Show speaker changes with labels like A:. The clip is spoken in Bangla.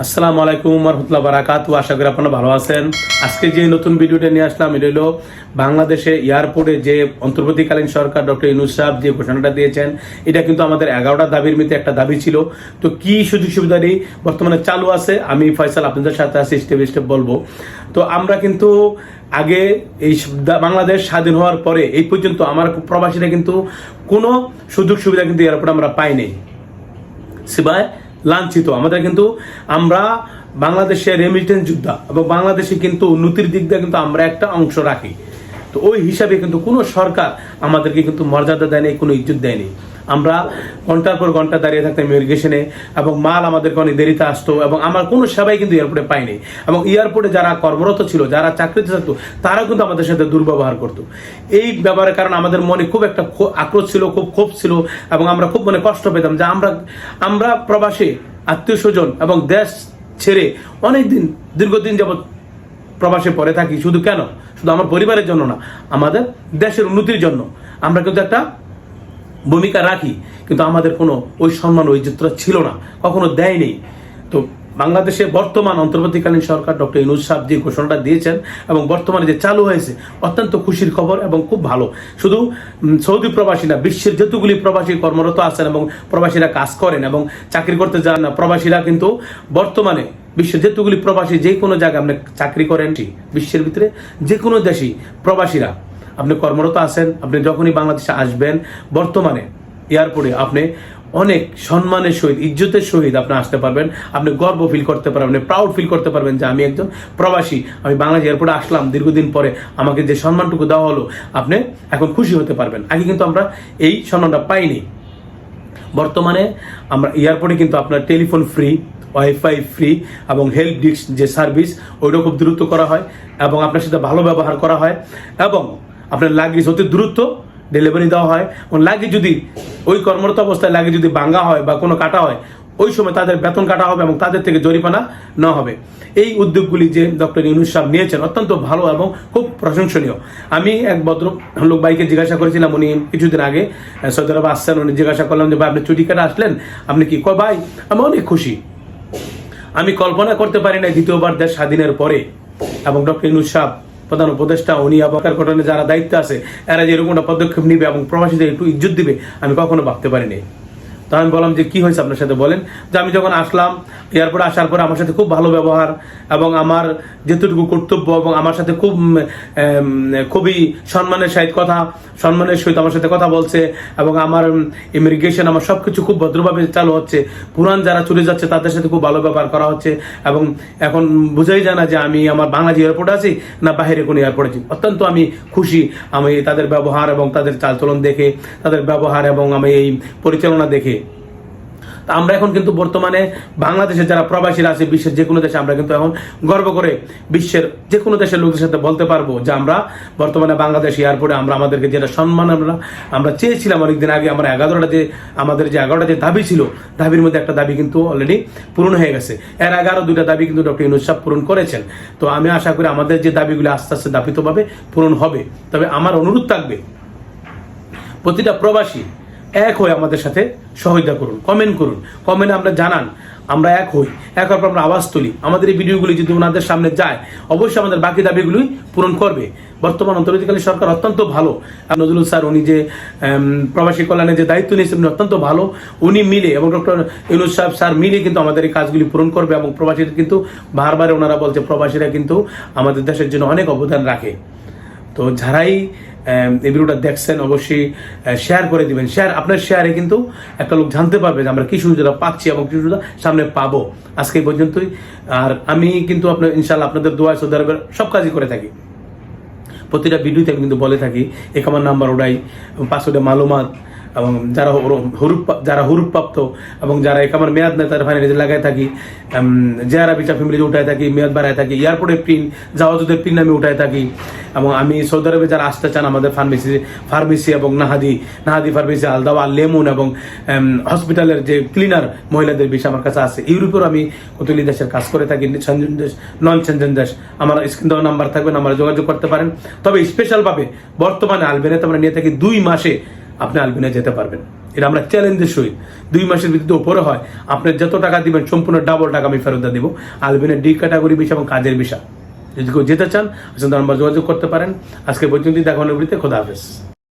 A: আসসালামু আলাইকুম রহমতুল্লাহ বারাকাতু। আশা করি আপনারা ভালো আছেন। আজকে যে নতুন ভিডিওটা নিয়ে আসলাম, এটা হলো বাংলাদেশে এয়ারপোর্টে যে অন্তর্বর্তীকালীন সরকার ডক্টর ইনুস সাহেব যে ঘোষণাটা দিয়েছেন, এটা কিন্তু আমাদের এগারোটা দাবির মধ্যে একটা দাবি ছিল। তো কি সুযোগ সুবিধা নেই? বর্তমানে চালু আছে। আমি ফয়সাল আপনাদের সাথে আছি, স্টেপ স্টেপ বলব। তো আমরা কিন্তু আগে এই বাংলাদেশ স্বাধীন হওয়ার পরে এই পর্যন্ত আমার প্রবাসীরা কিন্তু কোনো সুযোগ সুবিধা কিন্তু এয়ারপোর্টে আমরা পাইনি। সিবায় লাঞ্ছিত। আমাদের কিন্তু, আমরা বাংলাদেশের রেমিটেন্স যোদ্ধা এবং বাংলাদেশে কিন্তু উন্নতির দিক দিয়ে কিন্তু আমরা একটা অংশ রাখি। তো ওই হিসাবে কিন্তু কোনো সরকার আমাদেরকে কিন্তু মর্যাদা দেয়নি, কোনো ইজ্জত দেয়নি। আমরা ঘণ্টার পর ঘণ্টা দাঁড়িয়ে থাকতাম ইমিগ্রেশনে, এবং মাল আমাদেরকে অনেক দেরিতে আসতো, এবং আমার কোনো সেবাই কিন্তু এয়ারপোর্টে পাইনি। এবং এয়ারপোর্টে যারা কর্মরত ছিল, যারা চাকরিতে থাকতো, তারাও কিন্তু আমাদের সাথে দুর্ব্যবহার করতো। এই ব্যবহারের কারণে আমাদের মনে খুব একটা আক্রোশ ছিল, খুব ক্ষোভ ছিল, এবং আমরা খুব মনে কষ্ট পেতাম যে আমরা আমরা প্রবাসে, আত্মীয় স্বজন, এবং দেশ ছেড়ে অনেক দিন দীর্ঘদিন যাবৎ প্রবাসে পড়ে থাকি। শুধু কেন? শুধু আমার পরিবারের জন্য না, আমাদের দেশের উন্নতির জন্য। আমরা কিন্তু একটা ভূমিকা রাখি, কিন্তু আমাদের কোনো ওই সম্মান, ওই চিত্র ছিল না, কখনো দেয়নি। তো বাংলাদেশে বর্তমান অন্তর্বর্তীকালীন সরকার ডক্টর ইনুজ সাহেব যে ঘোষণাটা দিয়েছেন এবং বর্তমানে যে চালু হয়েছে, অত্যন্ত খুশির খবর এবং খুব ভালো। শুধু সৌদি প্রবাসী না, বিশ্বের যতগুলি প্রবাসী কর্মরত আছেন এবং প্রবাসীরা কাজ করেন এবং চাকরি করতে যান না, প্রবাসীরা কিন্তু বর্তমানে বিশ্বের যেতগুলি প্রবাসী যে কোনো জায়গায় আপনি চাকরি করেন, বিশ্বের ভিতরে যে কোনো দেশেই প্রবাসীরা আপনি কর্মরত আছেন, আপনি যখনই বাংলাদেশে আসবেন, বর্তমানে এয়ারপোর্টে আপনি অনেক সম্মানের সহিত, ইজ্জতের সহিত আপনি আসতে পারবেন। আপনি গর্ব ফিল করতে পারবেন প্রাউড ফিল করতে পারবেন যে আমি একজন প্রবাসী, আমি বাংলাদেশ এয়ারপোর্টে আসলাম দীর্ঘদিন পরে, আমাকে যে সম্মানটুকু দেওয়া হলো, আপনি এখন খুশি হতে পারবেন। আগে কিন্তু আমরা এই সম্মানটা পাইনি। বর্তমানে আমরা এয়ারপোর্টে কিন্তু আপনার টেলিফোন ফ্রি ওয়াইফাই ফ্রি এবং হেল্প ডিস্ক যে সার্ভিস ওইটা খুব দ্রুত করা হয় এবং আপনার সাথে ভালো ব্যবহার করা হয় এবং আপনার লাগেজ অতি দ্রুত ডেলিভারি দেওয়া হয়। এবং লাগেজ যদি ওই কর্মরত অবস্থায় লাগেজ যদি ভাঙ্গা হয় বা কোনো কাটা হয়, ওই সময় তাদের বেতন কাটা হবে এবং তাদের থেকে জরিমানা না হবে। এই উদ্যোগগুলি যে ডক্টর ইউনুস সাহেব নিয়েছেন অত্যন্ত ভালো এবং খুব প্রশংসনীয়। আমি এক ভদ্র লোক ভাইকে জিজ্ঞাসা করেছিলাম, উনি কিছুদিন আগে সৌদি আসছেন, উনি জিজ্ঞাসা করলাম যে, ভাই, আপনি ছুটি কাটা আসলেন? আপনি কি? কয়, ভাই, আমি অনেক খুশি। আমি কল্পনা করতে পারি না দ্বিতীয়বার দেশ স্বাধীনের পরে। এবং ডক্টর ইনুস সাহেব প্রধান উপদেষ্টা, উনি আবাকার ঘটনায় যারা দায়িত্ব আছে, এরা যে এরকম একটা পদক্ষেপ নিবে এবং প্রবাসীদের একটু ইজ্জত দিবে, আমি কখনো ভাবতে পারিনি। তো আমি বললাম যে, কি হয়েছে আপনার সাথে? বলেন যে, আমি যখন আসলাম, এয়ারপোর্টে আসার পরে আমার সাথে খুব ভালো ব্যবহার এবং আমার যেটুকু কর্তব্য এবং আমার সাথে খুব খুবই সম্মানের সহিত কথা, সম্মানের সহিত আমার সাথে কথা বলছে এবং আমার ইমিগ্রেশন আমার সব কিছু খুব ভদ্রভাবে চালু হচ্ছে। পুরান যারা চলে যাচ্ছে, তাদের সাথে খুব ভালো ব্যবহার করা হচ্ছে এবং এখন বোঝাই যায় না যে, আমি আমার বাংলাদেশ এয়ারপোর্টে আছি না বাইরে কোনো এয়ারপোর্টে আছি। অত্যন্ত আমি খুশি আমি তাদের ব্যবহার এবং তাদের চালচলন দেখে, তাদের ব্যবহার এবং আমি এই পরিচালনা দেখে আমরা এখন কিন্তু বর্তমানে বাংলাদেশের যারা প্রবাসীরা আছে, বিশ্বের যে কোনো দেশে আমরা কিন্তু এখন গর্ব করে বিশ্বের যে কোনো দেশের লোকদের সাথে বলতে পারব যে আমরা বর্তমানে বাংলাদেশ এয়ারপোর্টে আমরা আমাদেরকে যেটা সম্মান আমরা আমরা চেয়েছিলাম অনেকদিন আগে, আমরা এগারোটা যে, আমাদের যে এগারোটা যে দাবি ছিল, দাবির মধ্যে একটা দাবি কিন্তু অলরেডি পূরণ হয়ে গেছে। এর আগে আরও দুইটা দাবি কিন্তু ডক্টর সাহেব পূরণ করেছেন। তো আমি আশা করি আমাদের যে দাবিগুলো আস্তে আস্তে দাবিতভাবে পূরণ হবে। তবে আমার অনুরোধ থাকবে, প্রতিটা প্রবাসী এক হয়ে আমাদের সাথে সহায়তা করুন কমেন্ট করুন কমেন্টে আমরা জানান, আমরা এক হই, এক হওয়ার পর আমরা আওয়াজ তুলি। আমাদের এই ভিডিওগুলি যদি ওনাদের সামনে যায়, অবশ্যই আমাদের বাকি দাবিগুলি পূরণ করবে। বর্তমান অন্তর্বর্তীকালীন সরকার অত্যন্ত ভালো। নজরুল স্যার, উনি যে প্রবাসী কল্যাণের যে দায়িত্ব নিয়েছেন, উনি অত্যন্ত ভালো। উনি মিলে এবং ডক্টর ইউনুস সাহেব স্যার মিলে কিন্তু আমাদের এই কাজগুলি পূরণ করবে এবং প্রবাসীরা কিন্তু বারবার ওনারা বলছে, প্রবাসীরা কিন্তু আমাদের দেশের জন্য অনেক অবদান রাখে। তো যারাই এই ভিডিওটা দেখছেন, অবশ্যই শেয়ার করে দিবেন। শেয়ার আপনার শেয়ারে কিন্তু একটা লোক জানতে পারবে যে আমরা কি সুবিধা পাচ্ছি এবং কি সুবিধা সামনে পাবো। আজকে পর্যন্তই। আর আমি কিন্তু আপনার ইনশাল্লাহ আপনাদের দোয়া সৌদি আরবের সব কাজই করে থাকি। প্রতিটা ভিডিওতে আমি কিন্তু বলে থাকি এক আমার নাম্বার, ওটাই, পাসওয়ার্ডে মালুমাত এবং যারা হরু- হুরুপ যারা হুরুপ প্রাপ্ত এবং যারা এক আমার মেয়াদ নেই তার ফাইনালি লাগাই থাকি জেয়ারা বিচার ফ্যামিলি উঠাই থাকি, মেয়াদ বাড়াই থাকি এয়ারপোর্টের প্রিন্ট জাহাজদের প্রিন্ট আমি উঠাই থাকি। এবং আমি সৌদি আরবে যারা আসতে চান, আমাদের ফার্মেসি ফার্মেসি এবং নাহাদি নাহাদি ফার্মেসি আলদাওয়া লেমন এবং হসপিটালের যে ক্লিনার মহিলাদের বিষয় আমার কাছে আছে। ইউরোপেও আমি কতগুলি দেশের কাজ করে থাকি নন সেনজেন দেশ। আমার স্ক্রিন দেওয়া নাম্বার থাকবে নাম্বারে যোগাযোগ করতে পারেন। তবে স্পেশালভাবে বর্তমানে আলবেনিয়াতে আমরা নিয়ে থাকি দুই মাসে আপনি আলবিনায় যেতে পারবেন। এটা আমরা চ্যালেঞ্জের সহিত। দুই মাসের ভিত্তিতে ওপরে হয়, আপনি যত টাকা দিবেন, সম্পূর্ণ ডাবল টাকা আমি ফেরত দিব। আলবিনের ডি ক্যাটাগরি বিষয় এবং কাজের বিষয়। যদি কেউ যেতে চান আসলে আমার যোগাযোগ করতে পারেন। আজকে পর্যন্ত দেখানোর বৃত্তে খোদা হাফেজ।